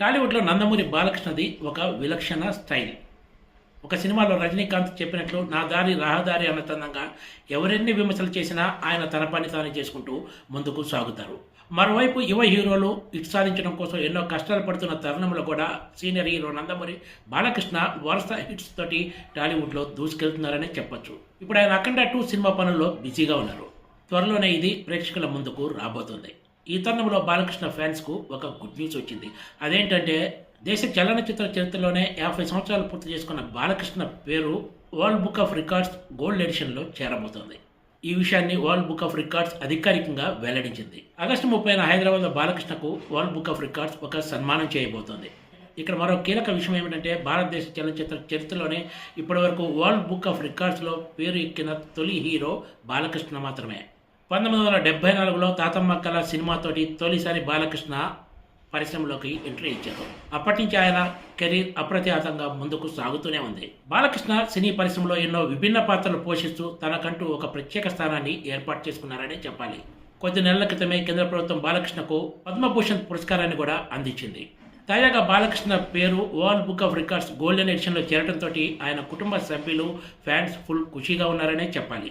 టాలీవుడ్లో నందమూరి బాలకృష్ణది ఒక విలక్షణ స్టైల్. ఒక సినిమాలో రజనీకాంత్ చెప్పినట్లు నా దారి రహదారి అన్న తనంగా ఎవరెన్ని విమర్శలు చేసినా ఆయన తన పని తానే చేసుకుంటూ ముందుకు సాగుతారు. మరోవైపు యువ హీరోలు ఇటు సాధించడం కోసం ఎన్నో కష్టాలు పడుతున్న తరుణంలో కూడా సీనియర్ హీరో నందమూరి బాలకృష్ణ వరుస హిట్స్ తోటి టాలీవుడ్లో దూసుకెళ్తున్నారనే చెప్పొచ్చు. ఇప్పుడు ఆయన అఖండ టూ సినిమా పనుల్లో బిజీగా ఉన్నారు. త్వరలోనే ఇది ప్రేక్షకుల ముందుకు రాబోతుంది. ఈ తరుణంలో బాలకృష్ణ ఫ్యాన్స్కు ఒక గుడ్ న్యూస్ వచ్చింది. అదేంటంటే దేశ చలనచిత్ర చరిత్రలోనే యాభై సంవత్సరాలు పూర్తి చేసుకున్న బాలకృష్ణ పేరు world book of records gold ఎడిషన్లో చేరబోతోంది. ఈ విషయాన్ని వరల్డ్ బుక్ ఆఫ్ రికార్డ్స్ అధికారికంగా వెల్లడించింది. ఆగస్టు ముప్పైన హైదరాబాద్లో బాలకృష్ణకు వరల్డ్ బుక్ ఆఫ్ రికార్డ్స్ ఒక సన్మానం చేయబోతోంది. ఇక్కడ మరో కీలక విషయం ఏమిటంటే భారతదేశ చలనచిత్ర చరిత్రలోనే ఇప్పటివరకు వరల్డ్ బుక్ ఆఫ్ రికార్డ్స్లో పేరు ఎక్కిన తొలి హీరో బాలకృష్ణ మాత్రమే. పంతొమ్మిది వందల డెబ్బై నాలుగులో తాతమ్మ కళ సినిమాతోటి తొలిసారి బాలకృష్ణ పరిశ్రమలోకి ఎంట్రీ ఇచ్చారు. అప్పటి నుంచి ఆయన కెరీర్ అప్రతిహతంగా ముందుకు సాగుతూనే ఉంది. బాలకృష్ణ సినీ పరిశ్రమలో ఎన్నో విభిన్న పాత్రలు పోషిస్తూ తనకంటూ ఒక ప్రత్యేక స్థానాన్ని ఏర్పాటు చేసుకున్నారనే చెప్పాలి. కొద్ది నెలల క్రితమే కేంద్ర ప్రభుత్వం బాలకృష్ణకు పద్మభూషణ్ పురస్కారాన్ని కూడా అందించింది. తాజాగా బాలకృష్ణ పేరు world book of records golden ఎడిషన్లో చేరడంతో ఆయన కుటుంబ సభ్యులు ఫ్యాన్స్ ఫుల్ ఖుషీగా ఉన్నారనే చెప్పాలి.